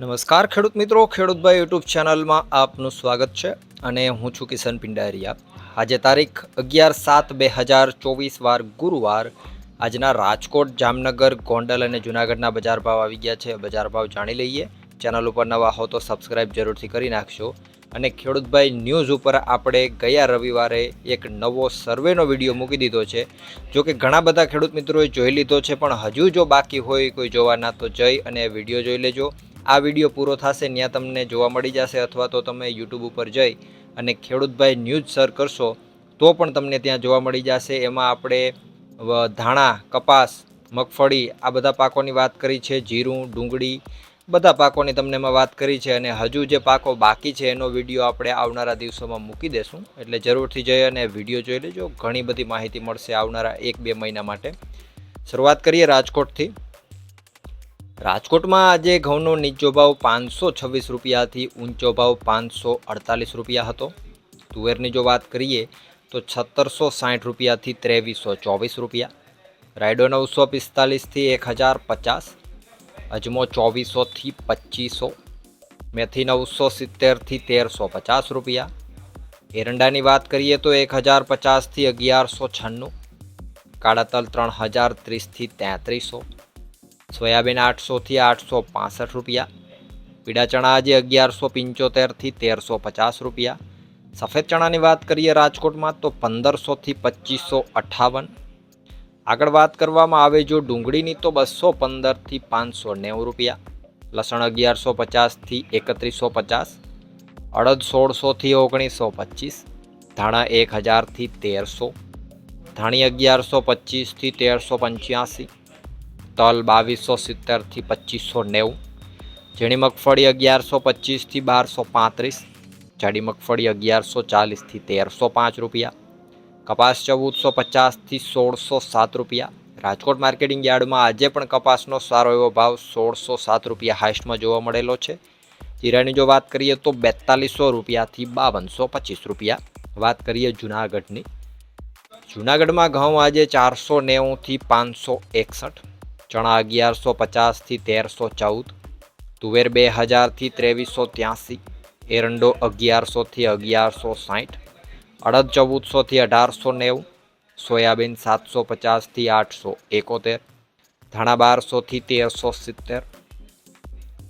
નમસ્કાર ખેડૂત મિત્રો ખેડૂતભાઈ યુટ્યુબ ચેનલમાં આપનું સ્વાગત છે અને હું છું કિશન પિંડારિયા. આજે તારીખ અગિયાર સાત બે હજાર ચોવીસ વાર ગુરુવાર આજના રાજકોટ, જામનગર, ગોંડલ અને જૂનાગઢના બજાર ભાવ આવી ગયા છે. બજાર ભાવ જાણી લઈએ. ચેનલ ઉપર નવા હો તો સબસ્ક્રાઈબ જરૂરથી કરી નાખશો અને ખેડૂતભાઈ ન્યૂઝ ઉપર આપણે ગયા રવિવારે એક નવો સર્વેનો વીડિયો મૂકી દીધો છે. જો કે ઘણા બધા ખેડૂત મિત્રોએ જોઈ લીધો છે, પણ હજુ જો બાકી હોય, કોઈ જોવાના તો જઈ અને વીડિયો જોઈ લેજો. આ વીડિયો પૂરો થશે ત્યાં તમને જોવા મળી જશે અથવા તો તમે યુટ્યુબ ઉપર જઈ અને ખેડૂતભાઈ ન્યૂઝ સર કરશો, તો પણ તમને ત્યાં જોવા મળી જશે. એમાં આપણે ધાણા, કપાસ, મગફળી, આ બધા પાકોની વાત કરી છે, જીરું, ડુંગળી, બધા પાકોની તમને એમાં વાત કરી છે અને હજુ જે પાકો બાકી છે, એનો વીડિયો આપણે આવનારા દિવસોમાં મૂકી દેશું. એટલે જરૂરથી જઈ અને વીડિયો જોઈ લેજો. ઘણી બધી માહિતી મળશે આવનારા એક બે મહિના માટે. શરૂઆત કરીએ રાજકોટથી. રાજકોટમાં આજે ઘઉંનો નીચો ભાવ પાંચસો છવ્વીસ રૂપિયાથી ઊંચો ભાવ પાંચસો અડતાલીસ રૂપિયા હતો. તુવેરની જો વાત કરીએ તો છત્તરસો સાઠ રૂપિયાથી ત્રેવીસો ચોવીસ રૂપિયા. રાયડો નવસો પિસ્તાલીસથી એક હજાર પચાસ. અજમો ચોવીસોથી પચીસો મેથી નવસો સિત્તેરથી તેરસો પચાસ રૂપિયા. એરંડાની વાત કરીએ તો એક હજાર પચાસથી અગિયારસો છન્નું. કાળા તલ ત્રણ હજાર ત્રીસથી તેત્રીસો. સોયાબીન આઠસોથી આઠસો પાસઠ રૂપિયા, પીળા ચણા આજે અગિયારસો પંચોતેરથી તેરસો પચાસ રૂપિયા. સફેદ ચણાની વાત કરીએ રાજકોટમાં તો પંદરસોથી પચીસો અઠ્ઠાવન આગળ વાત કરવામાં આવે જો ડુંગળીની તો બસો પંદરથી પાંચસો નેવું રૂપિયા, લસણ અગિયારસો પચાસથી એકત્રીસો પચાસ, અડદ સોળસોથી ઓગણીસો પચીસ, ધાણા એક હજારથી તેરસો, ધાણી અગિયારસો પચીસથી તેરસો પંચ્યાસી તલ બાવીસો સિત્તેરથી પચીસો નેવું ઝીણી મગફળી અગિયારસો પચીસથી બારસો પાંત્રીસ, જાડી મગફળી અગિયારસો ચાલીસથી તેરસો પાંચ રૂપિયા, કપાસ ચૌદસો પચાસથી સોળસો સાત રૂપિયા. રાજકોટ માર્કેટિંગ યાર્ડમાં આજે પણ કપાસનો સારો એવો ભાવ સોળસો સાત રૂપિયા હાઈસ્ટમાં જોવા મળેલો છે. જીરાની જો વાત કરીએ તો બેતાલીસો રૂપિયાથી બાવનસો પચીસ રૂપિયા. વાત કરીએ જુનાગઢની. જુનાગઢમાં ઘઉં આજે ચારસો નેવુંથી પાંચસો એકસઠ ચણા અગિયારસો પચાસથી તેરસો ચૌદ, તુવેર બે હજારથી ત્રેવીસો ત્યાંસી, એરંડો અગિયારસોથી અગિયારસો સાઠ, અડદ ચૌદસોથી અઢારસો નેવું, સોયાબીન સાતસો પચાસથી આઠસો એકોતેર, ધાણા બારસોથી તેરસો સિત્તેર,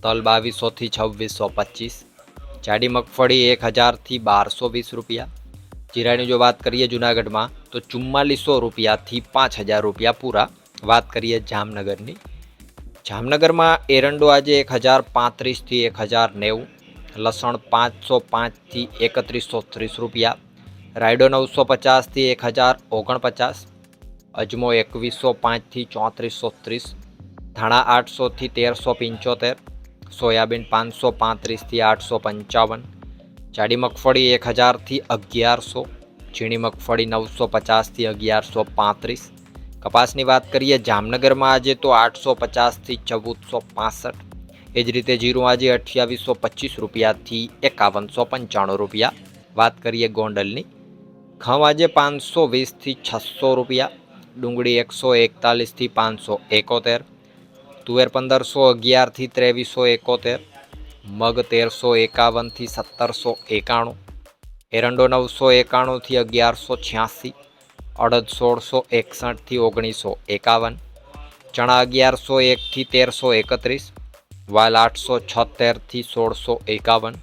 તલ બાવીસોથી છવ્વીસો પચીસ, જાડી મગફળી એક હજારથી બારસો વીસ રૂપિયા, જીરાની જો વાત કરીએ જુનાગઢમાં તો ચુમ્માલીસો રૂપિયાથી પાંચ હજાર રૂપિયા પૂરા વાત કરીએ જામનગરની. જામનગરમાં એરંડો આજે એક હજાર પાંત્રીસથી એક હજાર નેવું, લસણ પાંચસો પાંચથી એકત્રીસો ત્રીસ રૂપિયા, રાયડો નવસો પચાસથી એક હજાર ઓગણપચાસ, અજમો એકવીસો પાંચથી ચોત્રીસો ત્રીસ, ધાણા આઠસોથી તેરસો પંચોતેર, સોયાબીન પાંચસો પાંત્રીસથી આઠસો પંચાવન, જાડી મગફળી એક હજારથી અગિયારસો, ઝીણી મગફળી નવસો પચાસથી અગિયારસો પાંત્રીસ કપાસની વાત કરીએ, જામનગરમાં આજે તો આઠસો પચાસથી ચૌદસો પાસઠ. એ જ રીતે જીરું આજે અઠ્યાવીસો પચીસ રૂપિયાથી એકાવનસો પંચાણું રૂપિયા. વાત કરીએ ગોંડલની. ઘઉં આજે પાંચસો વીસથી છસો રૂપિયા. ડુંગળી એકસો એકતાલીસથી પાંચસો એકોતેર. તુવેર પંદરસો અગિયારથી ત્રેવીસો એકોતેર. મગ તેરસો એકાવનથી સત્તરસો એકાણું. એરંડો નવસો એકાણુંથી અગિયારસો છ્યાસી. અડદ સોળસો એકસઠથી ઓગણીસો એકાવન, ચણા અગિયારસો એકથી તેરસો એકત્રીસ, વાલ આઠસો છોતેરથી સોળસો એકાવન,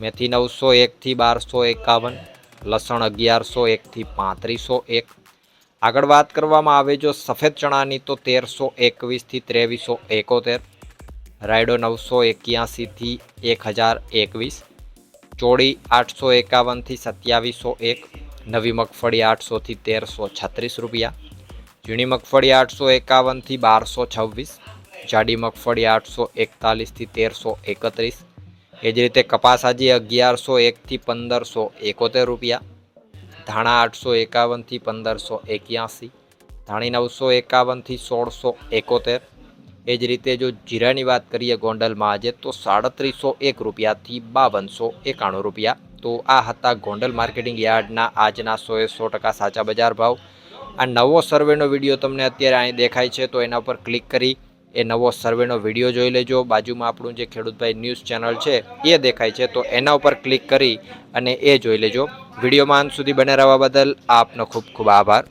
મેથી નવસો એકથી બારસો એકાવન, લસણ અગિયારસો એકથી પાંત્રીસો એક. આગળ વાત કરવામાં આવે જો સફેદ ચણાની તો તેરસો એકવીસથી ત્રેવીસો એકોતેર, રાયડો નવસો એક્યાસીથી એક હજાર એકવીસ, ચોળી આઠસો એકાવનથી સત્યાવીસો એક નવી મગફળી આઠસોથી તેરસો છત્રીસ રૂપિયા, ઝીણી મગફળી આઠસો એકાવનથી બારસો છવ્વીસ, જાડી મગફળી આઠસો એકતાલીસથી તેરસો એકત્રીસ, એ જ રીતે કપાસ આજે અગિયારસો એકથી પંદરસો એકોતેર રૂપિયા, ધાણા આઠસો એકાવનથી પંદરસો એક્યાસી, ધાણી નવસો એકાવનથી સોળસો એકોતેર, એ જ રીતે જો જીરાની વાત કરીએ ગોંડલમાં આજે તો સાડત્રીસો એક રૂપિયાથી બાવનસો એકાણું રૂપિયા તો આ હતા ગોંડલ માર્કેટિંગ યાર્ડના આજના સોએ સો ટકા સાચા બજાર ભાવ. આ નવો સર્વેનો વીડિયો તમને અત્યારે અહીં દેખાય છે, તો એના પર ક્લિક કરી એ નવો સર્વેનો વીડિયો જોઈ લેજો. બાજુમાં આપણું જે ખેડૂતભાઈ ન્યૂઝ ચેનલ છે, એ દેખાય છે, તો એના ઉપર ક્લિક કરી અને એ જોઈ લેજો. વિડીયોમાં અંત સુધી બને રહેવા બદલ આપનો ખૂબ ખૂબ આભાર.